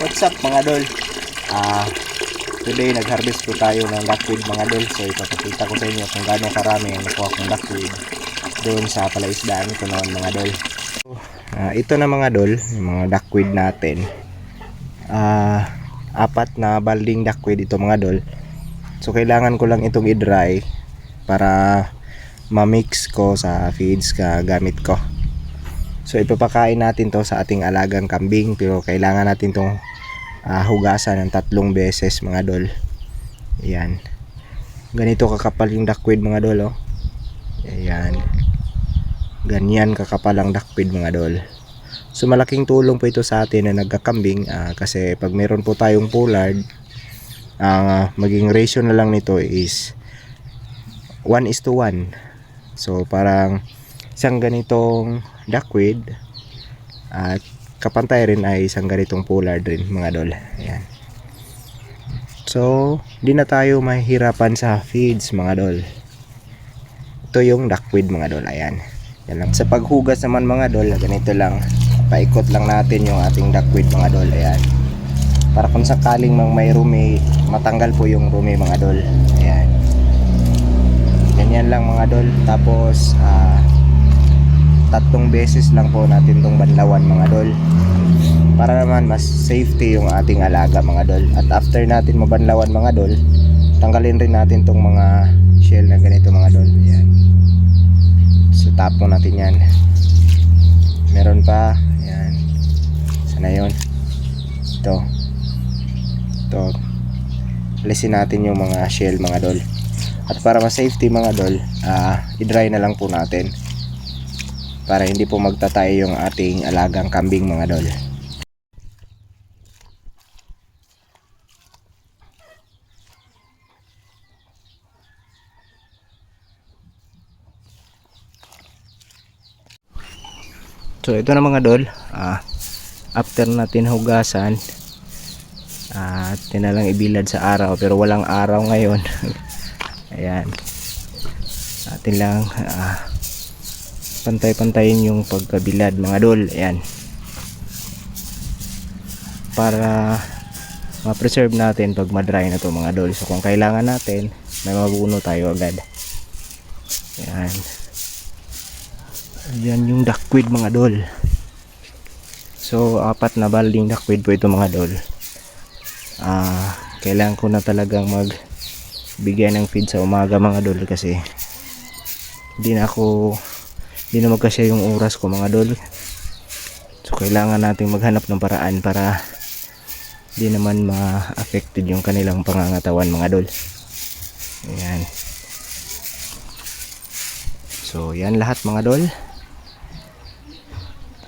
What's up mga dol? Ah, today nag-harvest po tayo ng duckweed mga dol. So ipapakita ko sa inyo kung gaano karami ang nakuha kong duckweed doon sa palaisdaan ko noon mga dol. Ah, ito na mga dol, yung mga duckweed natin. Ah, apat na balding duckweed ito mga dol. So kailangan ko lang itong i-dry para ma-mix ko sa feeds ka gamit ko. So ipapakain natin to sa ating alagang kambing pero kailangan natin tong ah, hugasan ng tatlong beses mga dol. Ayan. Ganito kakapal yung duckweed mga dol oh. Ayan. Ganyan kakapal ang duckweed mga dol. So malaking tulong po ito sa atin na nagkakambing ah, kasi pag meron po tayong pollard ang ah, maging ratio na lang nito is 1 is to 1. So parang isang ganitong duckweed at kapantay rin ay isang ganitong pollard rin mga dol. Ayan. So, di na tayo mahihirapan sa feeds mga dol. Ito yung duckweed mga dol. Ayan. Yan lang. Sa paghugas naman mga dol, ganito lang. Paikot lang natin yung ating duckweed mga dol. Ayan. Para kung sakaling mang may rumi, matanggal po yung rumi mga dol. Ayan. Ganyan lang mga dol. Tapos, ah, tatlong beses lang po natin tong banlawan mga dol. Para naman mas safety yung ating alaga mga dol. At after natin mabanlawan mga dol tanggalin rin natin tong mga shell na ganito mga dol. Yan so tapon natin yan. Meron pa. Yan sana yun. Ito. Ito. Alisin natin yung mga shell mga dol. At para mas safety mga dol ah i-dry na lang po natin para hindi po magtatay yung ating alagang kambing mga dol. So ito na mga dol, ah, after natin hugasan at uh, lang ibilad sa araw pero walang araw ngayon. Ayan. Atin lang ah, pantay-pantayin yung pagkabilad mga dol ayan. Para ma-preserve natin pag ma-dry na to mga dol so kung kailangan natin may mabuno tayo agad. Ayan. Ayan yung duckweed mga dol so apat na balding duckweed po ito mga dol ah kailangan ko na talagang mag bigay ng feed sa umaga mga dol kasi hindi na ako hindi na magkasya yung oras ko mga dol so kailangan natin maghanap ng paraan para hindi naman ma-affected yung kanilang pangangatawan mga dol ayan. So yan lahat mga dol